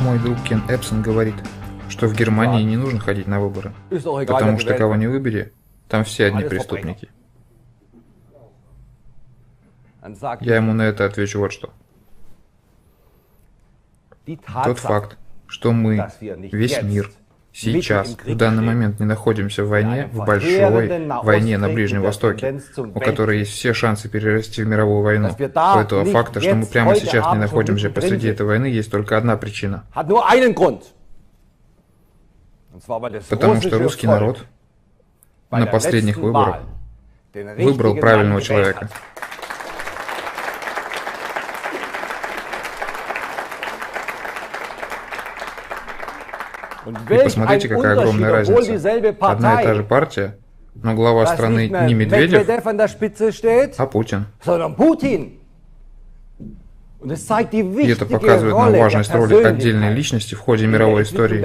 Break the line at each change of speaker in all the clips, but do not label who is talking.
Мой друг Кен Эпсон говорит, что в Германии не нужно ходить на выборы, потому что кого не выбери, там все одни преступники. Я ему на это отвечу вот что. Тот факт, что мы, весь мир, сейчас, в данный момент не находимся в войне, в большой войне на Ближнем Востоке, у которой есть все шансы перерасти в мировую войну. У этого факта, что мы прямо сейчас не находимся посреди этой войны, есть только одна причина. Потому что русский народ на последних выборах выбрал правильного человека. И посмотрите, какая огромная разница. Одна и та же партия, но глава страны не Медведев, а Путин. И это показывает нам важность роли отдельной личности в ходе мировой истории.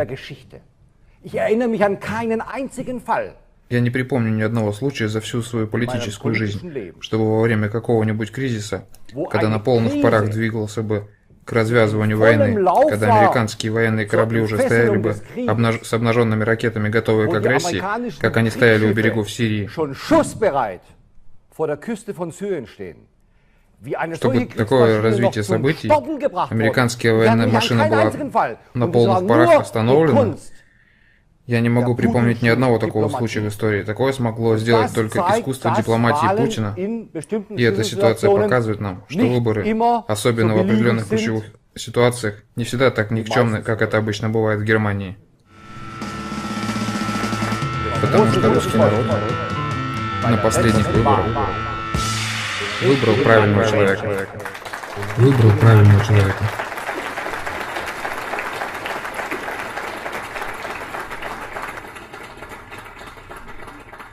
Я не припомню ни одного случая за всю свою политическую жизнь, чтобы во время какого-нибудь кризиса, когда на полных парах двигался бы к развязыванию войны, когда американские военные корабли уже стояли бы обнаж... с обнаженными ракетами, готовые к агрессии, как они стояли у берегов Сирии. Чтобы такое развитие событий, американская военная машина была на полных парах остановлена, я не могу припомнить ни одного такого случая в истории. Такое смогло сделать только искусство дипломатии Путина. И эта ситуация показывает нам, что выборы, особенно в определенных ключевых ситуациях, не всегда так никчемны, как это обычно бывает в Германии. Потому что русский народ на последних выборах выбрал правильного человека.
Выбрал правильного человека.